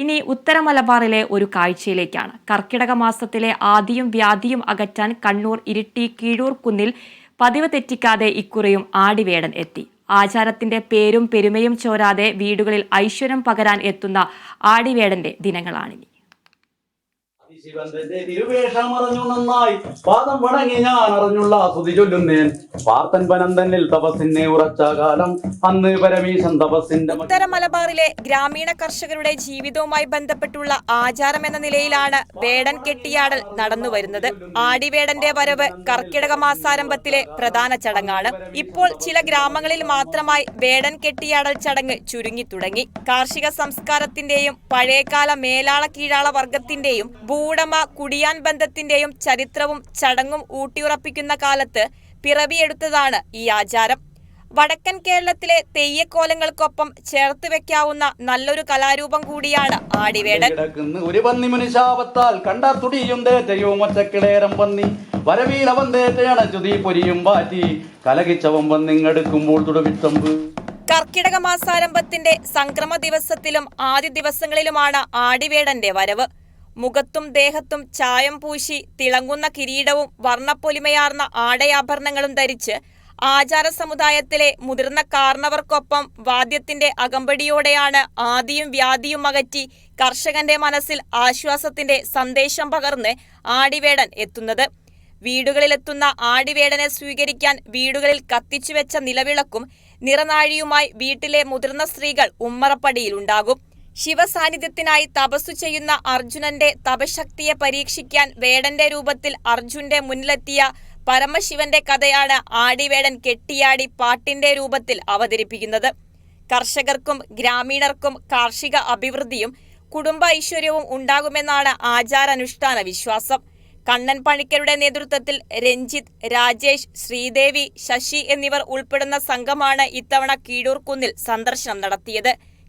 ഇനി ഉത്തര മലബാറിലെ ഒരു കാഴ്ചയിലേക്കാണ്. കർക്കിടക മാസത്തിലെ ആദിയും വ്യാധിയും അകറ്റാൻ കണ്ണൂർ ഇരിട്ടി കീഴൂർ കുന്നിൽ പതിവ് തെറ്റിക്കാതെ ഇക്കുറിയും ആടിവേടൻ എത്തി. ആചാരത്തിന്റെ പേരും പെരുമയും ചോരാതെ വീടുകളിൽ ഐശ്വര്യം പകരാൻ എത്തുന്ന ആടിവേടന്റെ ദിനങ്ങളാണിനി. അറിഞ്ഞു നന്നായി. പാദം വണങ്ങി ഞാൻ അറിഞ്ഞുള്ള സ്തുതി ഉറച്ച കാലം. ഉത്തര മലബാറിലെ ഗ്രാമീണ കർഷകരുടെ ജീവിതവുമായി ബന്ധപ്പെട്ടുള്ള ആചാരം എന്ന നിലയിലാണ് വേടൻ കെട്ടിയാടൽ നടന്നുവരുന്നത് ആടിവേടന്റെ വരവ് കർക്കിടക മാസാരംഭത്തിലെ പ്രധാന ചടങ്ങാണ്. ഇപ്പോൾ ചില ഗ്രാമങ്ങളിൽ മാത്രമായി വേടൻ കെട്ടിയാടൽ ചടങ്ങ് ചുരുങ്ങി തുടങ്ങി. കാർഷിക സംസ്കാരത്തിന്റെയും പഴയകാല മേലാള കീഴാള വർഗത്തിന്റെയും ഭൂവുടമ കുടിയാൻ ബന്ധത്തിന്റെയും ചരിത്രവും ചടങ്ങും ഊട്ടിയുറപ്പിക്കുന്ന കാലത്ത് പിറവിയെടുത്തതാണ് ഈ ആചാരം. വടക്കൻ കേരളത്തിലെ തെയ്യക്കോലങ്ങൾക്കൊപ്പം ചേർത്ത് വെക്കാവുന്ന നല്ലൊരു കലാരൂപം കൂടിയാണ് ആടിവേടൻ. ഒരു പന്നി മനുഷ്യാപത്താൽ കണ്ടാ തുടിയും തേറ്റയോ മൊച്ചക്കിടേരം പന്നി വരവീലവൻ തേറ്റയണച്ചു പൊരിയും പാറ്റി കലകിച്ചവൻ വന്നിങ്ങെടുക്കുമ്പോൾ തുടവിത്തമ്പ്. കർക്കിടക മാസാരംഭത്തിന്റെ സംക്രമ ദിവസത്തിലും ആദ്യ ദിവസങ്ങളിലുമാണ് ആടിവേടന്റെ വരവ്. മുഖത്തും ദേഹത്തും ചായം പൂശി തിളങ്ങുന്ന കിരീടവും വർണപ്പൊലിമയാർന്ന ആടയാഭരണങ്ങളും ധരിച്ച് ആചാര സമുദായത്തിലെ മുതിർന്ന കാർണവർക്കൊപ്പം വാദ്യത്തിന്റെ അകമ്പടിയോടെയാണ് ആദിയും വ്യാധിയും അകറ്റി കർഷകന്റെ മനസ്സിൽ ആശ്വാസത്തിന്റെ സന്ദേശം പകർന്ന് ആടിവേടൻ എത്തുന്നത്. വീടുകളിലെത്തുന്ന ആടിവേടനെ സ്വീകരിക്കാൻ വീടുകളിൽ കത്തിച്ചുവെച്ച നിലവിളക്കും നിറനാഴിയുമായി വീട്ടിലെ മുതിർന്ന സ്ത്രീകൾ ഉമ്മറപ്പടിയിലുണ്ടാകും. ശിവസാന്നിധ്യത്തിനായി തപസ്സു ചെയ്യുന്ന അർജുനന്റെ തപശക്തിയെ പരീക്ഷിക്കാൻ വേടന്റെ രൂപത്തിൽ അർജുന്റെ മുന്നിലെത്തിയ പരമശിവന്റെ കഥയാണ് ആടിവേടൻ കെട്ടിയാടി പാട്ടിന്റെ രൂപത്തിൽ അവതരിപ്പിക്കുന്നത്. കർഷകർക്കും ഗ്രാമീണർക്കും കാർഷിക അഭിവൃദ്ധിയും കുടുംബ ഐശ്വര്യവും ഉണ്ടാകുമെന്നാണ് ആചാരാനുഷ്ഠാന വിശ്വാസം. കണ്ണൻ പണിക്കരുടെ നേതൃത്വത്തിൽ രഞ്ജിത്ത് രാജേഷ് ശ്രീദേവി ശശി എന്നിവർ ഉൾപ്പെടുന്ന സംഘമാണ് ഇത്തവണ കീഴൂർ കുന്നിൽ സന്ദർശനം നടത്തിയത്.